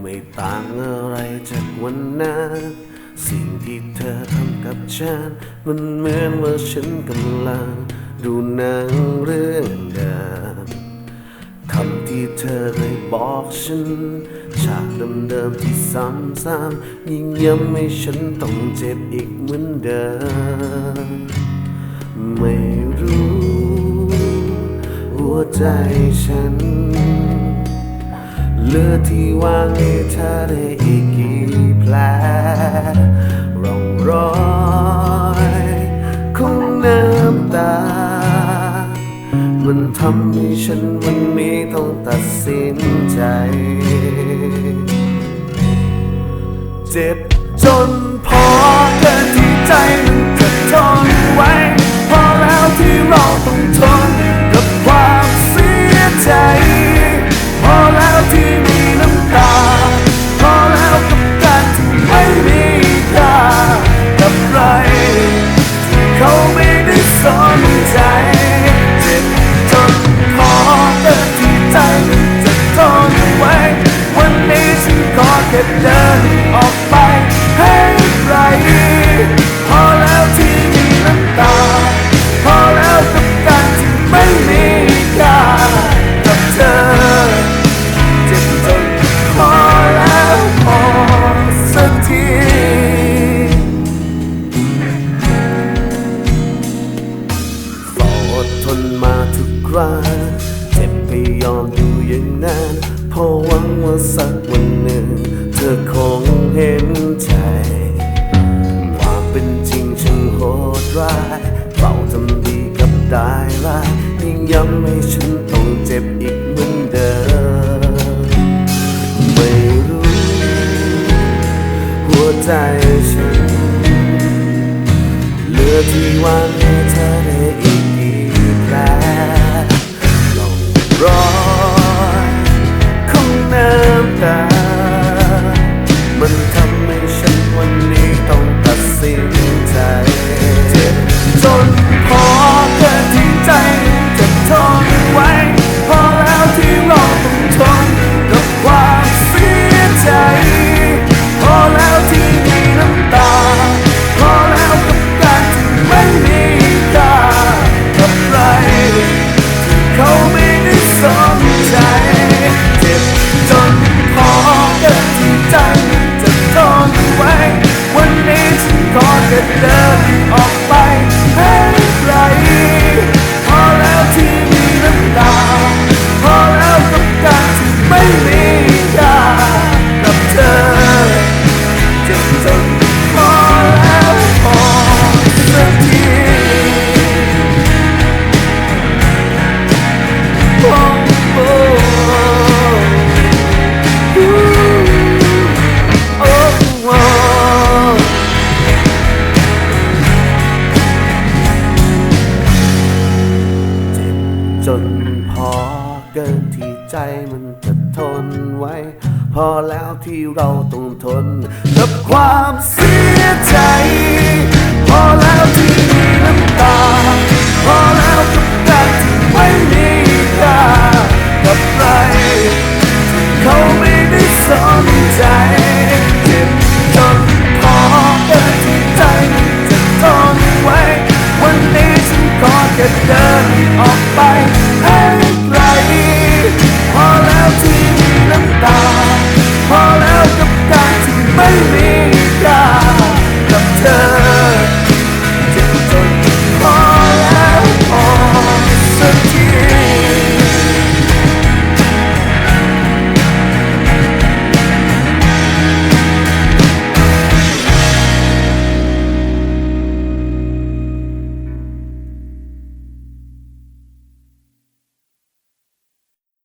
ไม่ต่างอะไรจากวันนั้นสิ่งที่เธอทำกับฉัน มันเหมือนว่าฉันกำลัง ดูหนังเรื่องเดิมคำที่เธอเคยบอกฉัน ฉากเดิมๆที่ซ้ำๆยิ่งย้ำให้ฉันต้องเจ็บอีกเหมือนเดิม ไม่รู้ หัวใจฉันเหลือที่ว่างให้เธอได้อีกกี่แผล ฉันวันนี้ต้องตัดสินใจ เจ็บจนพอเกินที่ใจมันจะทนไว้ พอแล้วที่เราต้องทนกับความเสียใจ พอแล้วที่มีน้ำตา พอแล้วกับการที่ไม่มีค่ากับใครที่เขาไม่ได้สนใจ ค่เดินออกไปให้ไกลพอแล้วที่มีน้ำตา พอแล้วกับการที่ไม่มีค่ากับเธอเจ็บจนพอแล้วพอสักทีฝ่าอดทนมาทุกครั้งเจ็บไปยอมอยู่อย่างนั้นพราะหวังว่าสักวันหนึ่ง ธอคงเห็นใจความเป็นจริงช่างโหดร้ายเราทำดีกับได้ร้ายยิ่งย้ำให้ฉันต้องเจ็บอีกเหมือนเดิมไม่รู้หัวใจฉันเหลือที่ว่าง เกินที่ใจมันจะทนไว้ พอแล้วที่เราต้องทน กับความเสียใจ